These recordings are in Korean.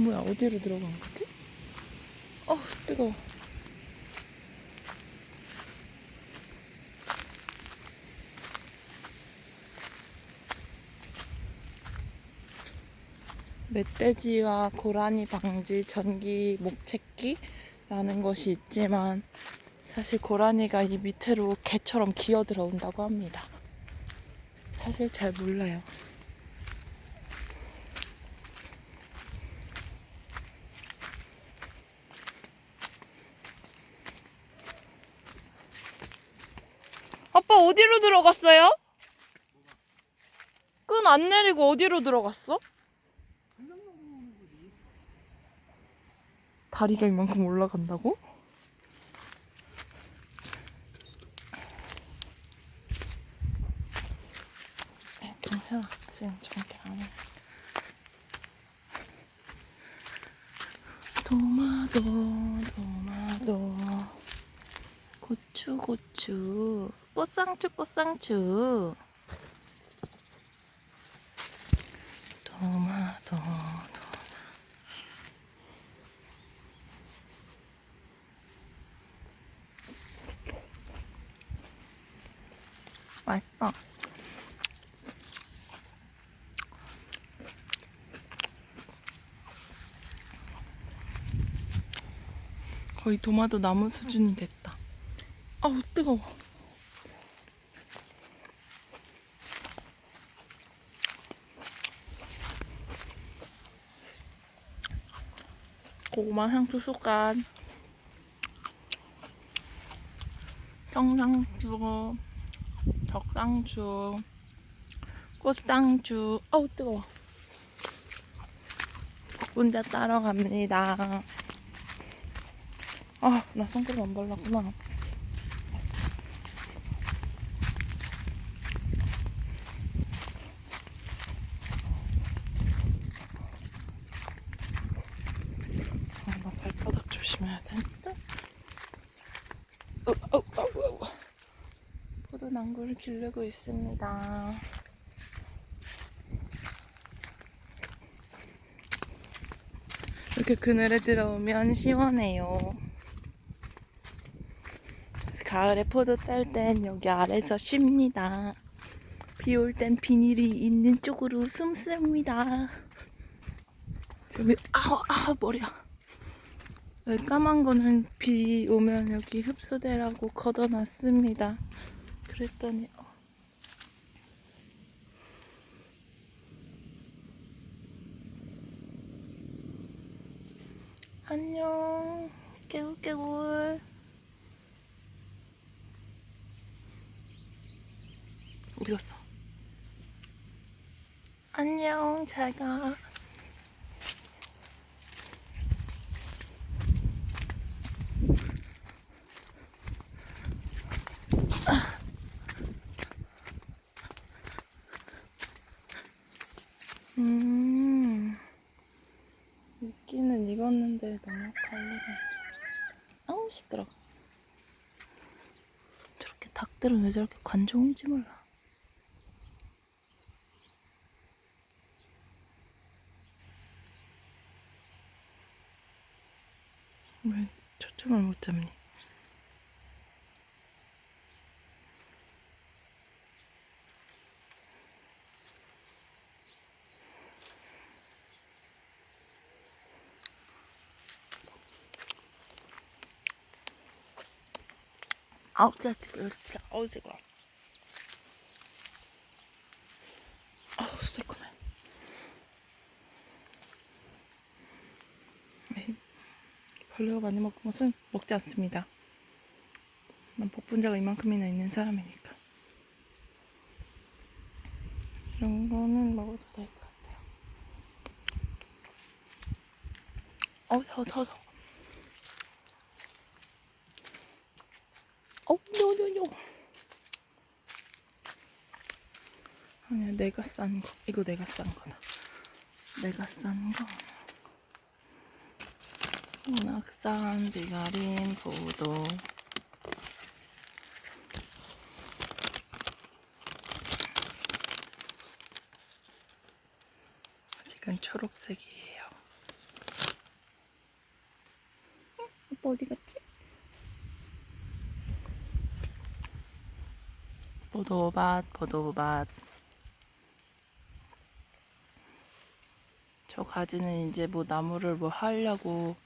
뭐야 어디로 들어간 거지? 어우 뜨거워 멧돼지와 고라니 방지 전기 목채기라는 것이 있지만 사실 고라니가 이 밑으로 개처럼 기어 들어온다고 합니다. 사실 잘 몰라요. 아빠 어디로 들어갔어요? 끈 안 내리고 어디로 들어갔어? 다리가 이만큼 올라간다고? 지금 정리 안 해. 도마도, 도마도. 고추, 고추. 꽃상추, 꽃상추. 도마도, 도마. 맛있다. 거의 도마도 나무 수준이 됐다. 아우 뜨거워. 고구마 상추 쑥간 청상추 적상추 꽃상추. 어우 뜨거워. 혼자 따러 갑니다. 아나 손가락 안 발랐구나 조심해야 되는데 어, 어, 어, 어, 어. 포도나무를 기르고 있습니다. 이렇게 그늘에 들어오면 시원해요. 가을에 포도 딸 땐 여기 아래서 쉽니다. 비 올 땐 비닐이 있는 쪽으로 숨습니다. 저기 아우 아 머리야. 여기 까만 거는 비 오면 여기 흡수되라고 걷어놨습니다. 그랬더니 어. 안녕 깨굴깨굴 어디 갔어? 안녕 잘가 음. 있기는 익었는데 너무 관리가 아우 시끄러. 저렇게 닭들은 왜 저렇게 관종인지 몰라. 왜 초점을 못 잡니 아우 진짜 진짜 아우 새거 아우 새콤해 네, 벌레가 많이 먹은 것은 먹지 않습니다. 난 복분자가 이만큼이나 있는 사람이니까. 이런 거는 먹어도 될 것 같아요. 어우 저저저 어, 요요요. 아니야, 내가 싼 거. 이거 내가 싼 거다. 내가 싼 거. 낙산, 비가림, 포도. 아직은 초록색이에요. 아빠 어디 갔지? 포도밭, 포도밭. 저 가지는 이제 뭐 나무를 뭐 하려고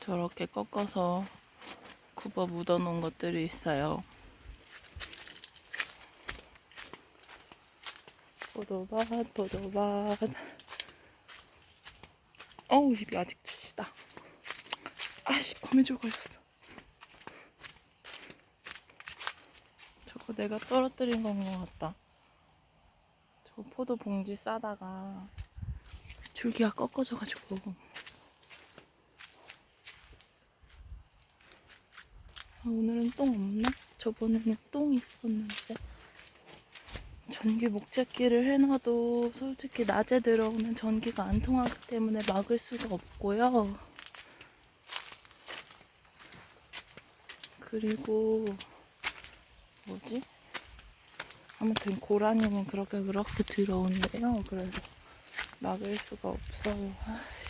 저렇게 꺾어서 굽어 묻어 놓은 것들이 있어요. 포도밭, 포도밭. 어우, 입이 아직 춥시다. 아씨, 거미줄 걸렸어. 저거 내가 떨어뜨린 건 것 같다. 저 포도 봉지 싸다가 줄기가 꺾어져가지고. 아, 오늘은 똥 없나? 저번에는 똥이 있었는데. 전기 목재기를 해놔도 솔직히 낮에 들어오면 전기가 안 통하기 때문에 막을 수가 없고요. 그리고 뭐지? 아무튼 고라니는 그렇게 그렇게 들어온대요. 그래서 막을 수가 없어요. 아이씨.